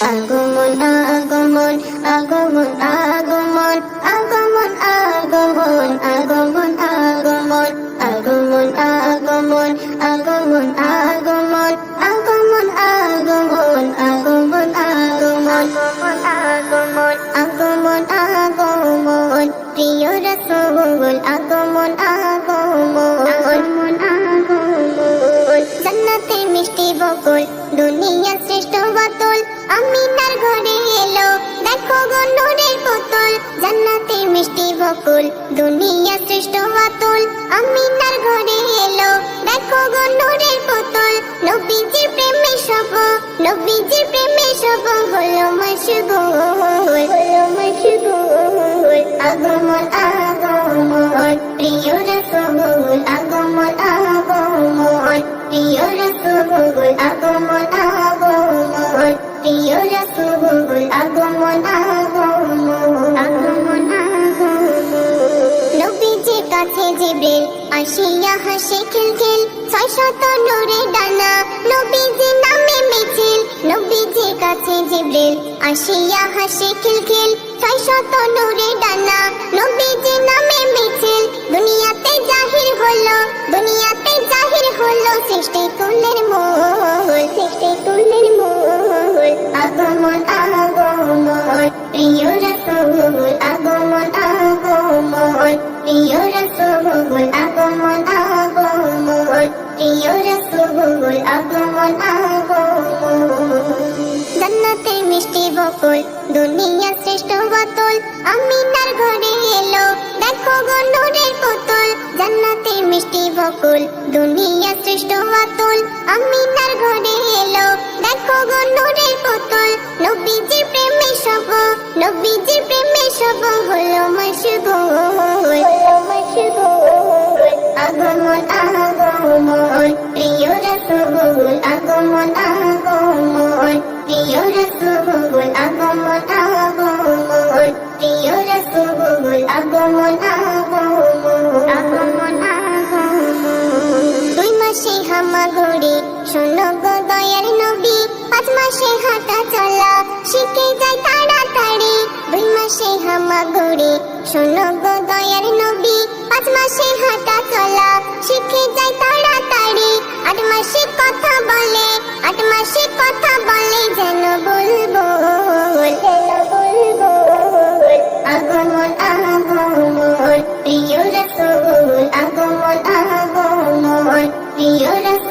আগমন আগমন আগমন আগমন আগমন আগমন আগমন আগমন আগমন আগমন আগমন আগমন আগমন আগমন আগমন আগমন আগমন আগমন আগমন প্রিয় রসুল আগমন আগমন মিষ্টি বকুল, দুনিয়া শ্রেষ্ঠ বাতুল। আমিনার ঘরে এলো, দেখো গো নূরের পুতুল। মিষ্টি বকুল, দুনিয়া শ্রেষ্ঠ বাতুল। আমিনার ঘরে এলো, দেখো গো নূরের পুতুল। নবীজির প্রেমে সব নবীজির প্রেমে সব হলো মশগুল হলো মশগুল আগমন আগমন, প্রিয় রসুল, আগমন আগমন। আগমন আগমন প্রিয় রসুল আগমন আগমন নামে মিছিল নবীজির কাছে জিব্রিল আসিয়া হাসে খিল খিল ছয় শত নামে মিছিল দুনিয়াতে সৃষ্টি কুলের মূল, সৃষ্টি কুলের মূল, আগমন আগমন, প্রিয় রসুল, আগমন আগমন, প্রিয় রসুল, আগমন আগমন, প্রিয় রসুল, আগমন আগমন। জান্নাতের মিষ্টি বকুল, দুনিয়া শ্রেষ্ঠ বাতুল, আমিনার ঘরে এলো পুতুল জান্নাতের মিষ্টি বকুল, দুনিয়া শ্রেষ্ঠ বাতুল আমিনার ঘরে এলো, দেখো গো নূরের পুতুল। নবীজির প্রেমে সব নবীজির প্রেমে সব হলো মশগুল আগমন আগমন, প্রিয় রসুল, আগমন আগমন, প্রিয় রসুল, আগমন আগমন, প্রিয় আগমন আগমন মাসে হামাগুড়ি শোনো গো দয়ার নবী, পাঁচ মাসে হাঁটা চলা, শিখে যায় তাড়াতাড়ি। দুই মাসে হামাগুড়ি। শোনো গো নবী, পাঁচ মাসে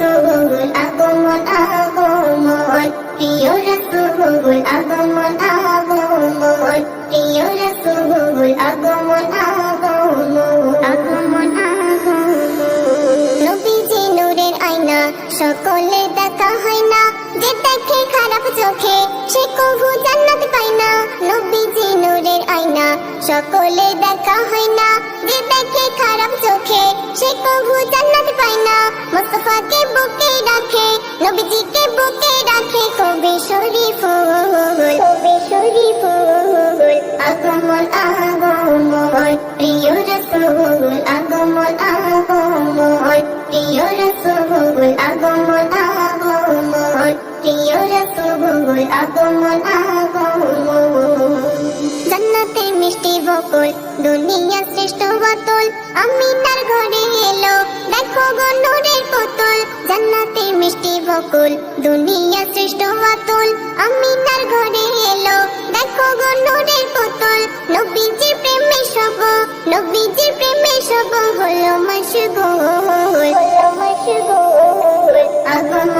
রসুল আগমন আগমন, প্রিয় রসুল আগমন আগমন, প্রিয় রসুল আগমন আগমন আগমন নূরের আয়না সকলে দেখা হয় না, যে দেখে খারাপ চোখে, সে কভু জান্নাত পায় না। নবীজি নূরের আয়না সকলে দেখা হয় না, যে দেখে খারাপ চোখে, সে কভু জান্নাত পায় না। আগমন প্রিয় রসুল, আগমন আগমন জান্নাতের মিষ্টি বকুল, দুনিয়া শ্রেষ্ঠ বাতুল আমিনার ঘরে এলো, দেখো গো নূরের পুতুল। জান্নাতের মিষ্টি বকুল, দুনিয়া শ্রেষ্ঠ বাতুল আমিনার ঘরে এলো, দেখো Salvador.